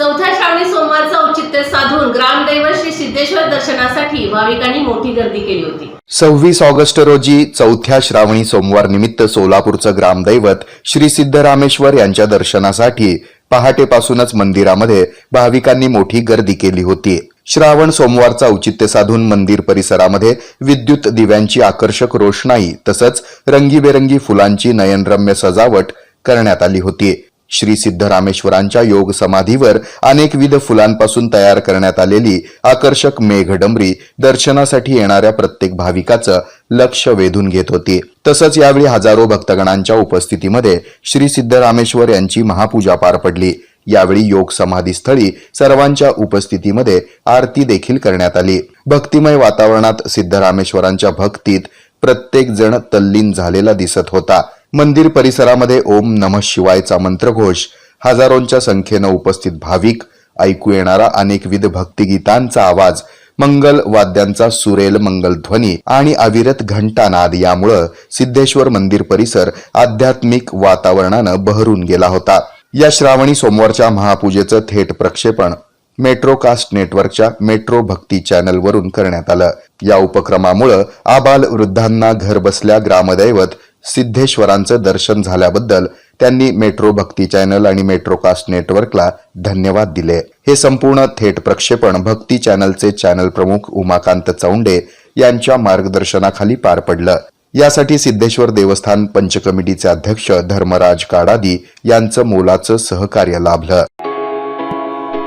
चौथ्या श्रावणी सोमवारचं औचित्य साधून ग्रामदैवत श्री सिद्धेश्वर दर्शनासाठी भाविकांनी मोठी गर्दी केली होती. सव्वीस ऑगस्ट रोजी चौथ्या श्रावणी सोमवार निमित्त सोलापूरचं ग्रामदैवत श्री सिद्धरामेश्वर यांच्या दर्शनासाठी पहाटेपासूनच मंदिरामध्ये भाविकांनी मोठी गर्दी केली होती. श्रावण सोमवारचं औचित्य साधून मंदिर परिसरामध्ये विद्युत दिव्यांची आकर्षक रोषणाई तसंच रंगीबेरंगी फुलांची नयनरम्य सजावट करण्यात आली होती. श्री सिद्धरामेश्वरांच्या योग समाधीवर अनेकविध फुलांपासून तयार करण्यात आलेली आकर्षक मेघडंबरी दर्शनासाठी येणाऱ्या प्रत्येक भाविकाचं लक्ष वेधून घेत होती. तसंच यावेळी हजारो भक्तगणांच्या उपस्थितीमध्ये श्री सिद्धरामेश्वर यांची महापूजा पार पडली. यावेळी योग समाधीस्थळी सर्वांच्या उपस्थितीमध्ये आरती देखील करण्यात आली. भक्तिमय वातावरणात सिद्धरामेश्वरांच्या भक्तीत प्रत्येक जण तल्लीन झालेला दिसत होता. मंदिर परिसरामध्ये ओम नमः शिवायचा मंत्रघोष हजारोंच्या संख्येनं उपस्थित भाविक ऐकू येणारा अनेकविध भक्तिगीतांचा आवाज मंगल वाद्यांचा सुरेल मंगल ध्वनी आणि अविरत घंटानाद यामुळं सिद्धेश्वर मंदिर परिसर आध्यात्मिक वातावरणानं बहरून गेला होता. या श्रावणी सोमवारच्या महापूजेचं थेट प्रक्षेपण मेट्रोकास्ट नेटवर्कच्या मेट्रो भक्ती चॅनलवरून करण्यात आलं. या उपक्रमामुळं आबाल वृद्धांना घर बसल्या ग्रामदैवत सिद्धेश्वरांचं दर्शन झाल्याबद्दल त्यांनी मेट्रो भक्ती चॅनल आणि मेट्रोकास्ट नेटवर्कला धन्यवाद दिले. हे संपूर्ण थेट प्रक्षेपण भक्ती चॅनलचे चॅनल प्रमुख उमाकांत चौंडे यांच्या मार्गदर्शनाखाली पार पडलं. यासाठी सिद्धेश्वर देवस्थान पंच कमिटीचे अध्यक्ष धर्मराज काडादी यांचं मोलाचं सहकार्य लाभलं.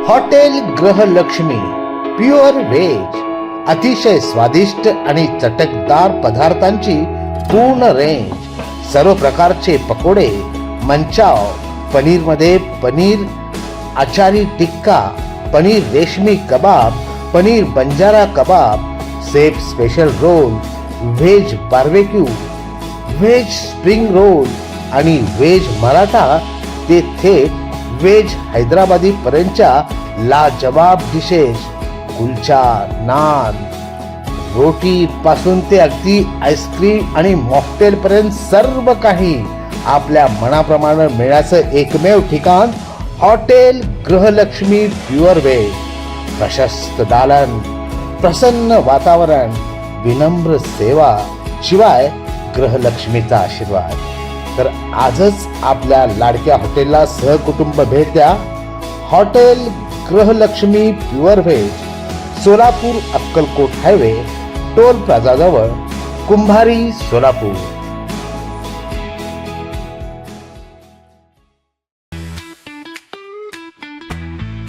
हॉटेल ग्रहलक्ष्मी प्युअर व्हेज अतिशय स्वादिष्ट आणि चटकदार पदार्थांची पूर्ण रेंज सर्व प्रकारचे पकोडे Manchow पनीरमध्ये paneer achari tikka paneer reshmi kabab paneer banjara kabab chef special roll veg barbecue veg spring roll आणि व्हेज मराठा ते थेट व्हेज हैदराबादी पर्यंतच्या लाजवाब डिशेस कुलचा नान. रोटी पासून ते अगदी आईस्क्रीम आणि मॉकटेल पर्यंत सर्व काही आपल्या मनाप्रमाणे मिळण्याचं एकमेव ठिकाण हॉटेल गृहलक्ष्मी प्युअर वे. प्रशस्त दालन प्रसन्न वातावरण विनम्र सेवा शिवाय ग्रहलक्ष्मीचा आशीर्वाद. तर आजच आपल्या लाडक्या हॉटेलला सहकुटुंब भेट द्या. Hotel Grihalakshmi pure veg Solapur Akkalkot highway. Toll plaza प्लाझाजवळ Kumbhari Solapur.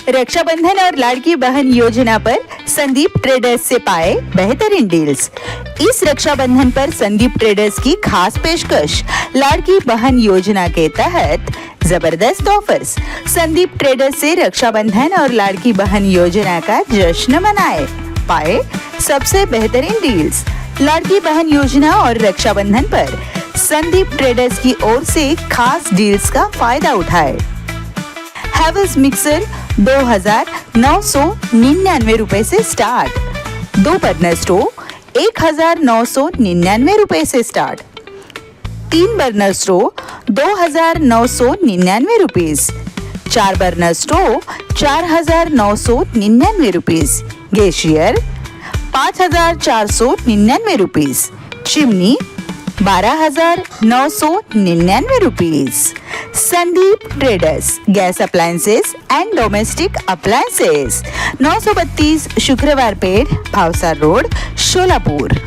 Rakshabandhan और लाड़की बहन योजना पर संदीप ट्रेडर्स से पाए बेहतरीन डील्स इस रक्षाबंधन पर संदीप ट्रेडर्स की खास पेशकश लाड़की बहन योजना के तहत ज़बरदस्त ऑफर्स संदीप ट्रेडर्स से रक्षाबंधन और लाड़की बहन योजना का जश्न मनाए। पाए सबसे बेहतरीन डील्स लाड़की बहन योजना और रक्षाबंधन पर संदीप ट्रेडर्स की ओर से खास डील्स का फ़ायदा उठाए। हैवल्स मिक्सर दो हज़ार नौ सौ निन्यानवे रुपए से स्टार्ट दो बर्नर स्टोव एक हज़ार नौ सौ निन्यानवे रुपए से स्टार्ट तीन बर्नर स्टोव दो हज़ार नौ सौ निन्यानवे रुपीज़ चार बर्नर स्टोव चार हज़ार नौ सौ निन्यानवे रुपीज़ गेशियर पाच हज़ार चार सौ निन्यानवे रुपीज़ चिमनी, बारह हज़ार नौ सौ निन्यानवे rupees Sandeep traders, gas appliances and domestic appliances. नौ सौ बत्तीस शुक्रवार पेड़, भावसार रोड, शोलापूर।